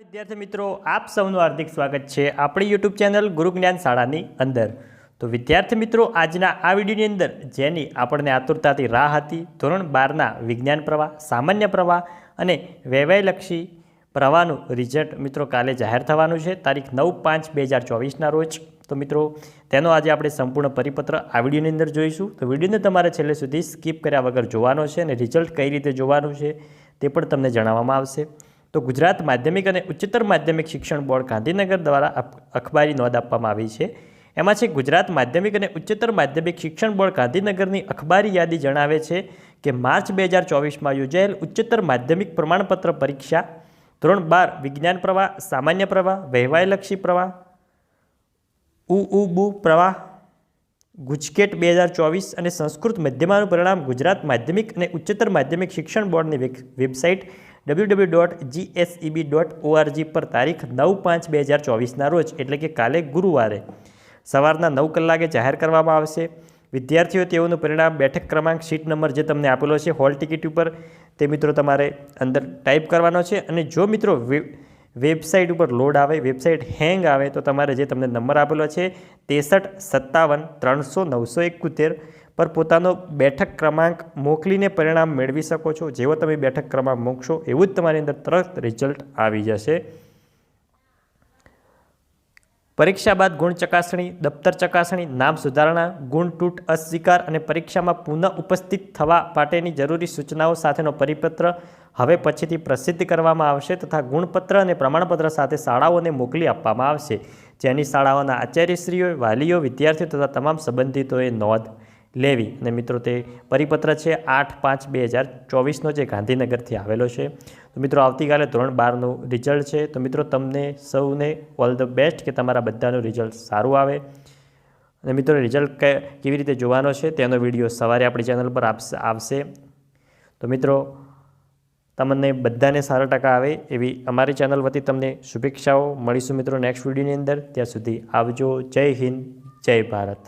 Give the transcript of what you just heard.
વિદ્યાર્થી મિત્રો, આપ સૌનું હાર્દિક સ્વાગત છે આપણી યુટ્યુબ ચેનલ ગુરુ જ્ઞાન શાળાની અંદર. તો વિદ્યાર્થી મિત્રો, આજના આ વિડીયોની અંદર જેની આપણને આતુરતાથી રાહ હતી, ધોરણ બારના વિજ્ઞાન પ્રવાહ, સામાન્ય પ્રવાહ અને વ્યવયલક્ષી પ્રવાહનું રિઝલ્ટ મિત્રો કાલે જાહેર થવાનું છે, તારીખ નવ પાંચ બે હજાર ચોવીસના રોજ. તો મિત્રો, તેનો આજે આપણે સંપૂર્ણ પરિપત્ર આ વિડીયોની અંદર જોઈશું. તો વિડીયોને તમારે છેલ્લે સુધી સ્કીપ કર્યા વગર જોવાનો છે અને રિઝલ્ટ કઈ રીતે જોવાનું છે તે પણ તમને જણાવવામાં આવશે. તો ગુજરાત માધ્યમિક અને ઉચ્ચતર માધ્યમિક શિક્ષણ બોર્ડ ગાંધીનગર દ્વારા અખબારી નોંધ આપવામાં આવી છે. એમાં છે, ગુજરાત માધ્યમિક અને ઉચ્ચતર માધ્યમિક શિક્ષણ બોર્ડ ગાંધીનગરની અખબારી યાદી જણાવે છે કે માર્ચ બે હજાર ચોવીસમાં યોજાયેલ ઉચ્ચતર માધ્યમિક પ્રમાણપત્ર પરીક્ષા, ધોરણ બાર, વિજ્ઞાન પ્રવાહ, સામાન્ય પ્રવાહ વહેવાયલક્ષી પ્રવાહ ઉ ઉ બુ પ્રવાહ, ગુજકેટ બે હજાર ચોવીસ અને સંસ્કૃત મધ્યમાનું પરિણામ ગુજરાત માધ્યમિક અને ઉચ્ચતર માધ્યમિક શિક્ષણ બોર્ડની web- website W dot GSEB dot ORG પર તારીખ નવ પાંચ બે હજાર ચોવીસના રોજ, એટલે કે કાલે ગુરુવારે, સવારના નવ કલાકે જાહેર કરવામાં આવશે. વિદ્યાર્થીઓ, તેઓનું પરિણામ બેઠક ક્રમાંક સીટ નંબર જે તમને આપેલો છે, હોલ ટિકિટ ઉપર, તે મિત્રો તમારે અંદર ટાઈપ કરવાનો છે. અને જો મિત્રો વેબસાઇટ ઉપર લોડ આવે, વેબસાઇટ હેંગ આવે, તો તમારે જે તમને નંબર આપેલો છે ત્રેસઠ સત્તાવન ત્રણસો નવસો એકોતેર પર પોતાનો બેઠક ક્રમાંક મોકલીને પરિણામ મેળવી શકો છો. જેવો તમે બેઠક ક્રમાંક મૂકશો, એવું જ તમારી અંદર તરત રિઝલ્ટ આવી જશે. પરીક્ષા બાદ ગુણ ચકાસણી, દફતર ચકાસણી, નામ સુધારણા, ગુણ તૂટ અસ્વીકાર અને પરીક્ષામાં પુનઃ ઉપસ્થિત થવા માટેની જરૂરી સૂચનાઓ સાથેનો પરિપત્ર હવે પછીથી પ્રસિદ્ધ કરવામાં આવશે તથા ગુણપત્ર અને પ્રમાણપત્ર સાથે શાળાઓને મોકલી આપવામાં આવશે. જેની શાળાઓના આચાર્યશ્રીઓ, વાલીઓ, વિદ્યાર્થીઓ તથા તમામ સંબંધિતોએ નોંધ લેવી. અને મિત્રો, તે પરિપત્ર છે આઠ પાંચ બે હજાર ચોવીસનો જે ગાંધીનગરથી આવેલો છે. તો મિત્રો, આવતીકાલે ધોરણ બારનું રિઝલ્ટ છે. તો મિત્રો, તમને સૌને ઓલ ધ બેસ્ટ કે તમારા બધાનું રિઝલ્ટ સારું આવે. અને મિત્રો રિઝલ્ટ કેવી રીતે જોવાનો છે તેનો વીડિયો સવારે આપણી ચેનલ પર આવશે. તો મિત્રો, તમને બધાને સારા ટકા આવે એવી અમારી ચેનલ વતી તમને શુભેચ્છાઓ. મળીશું મિત્રો નેક્સ્ટ વિડીયોની અંદર. ત્યાં સુધી આવજો. જય હિન્દ, જય ભારત.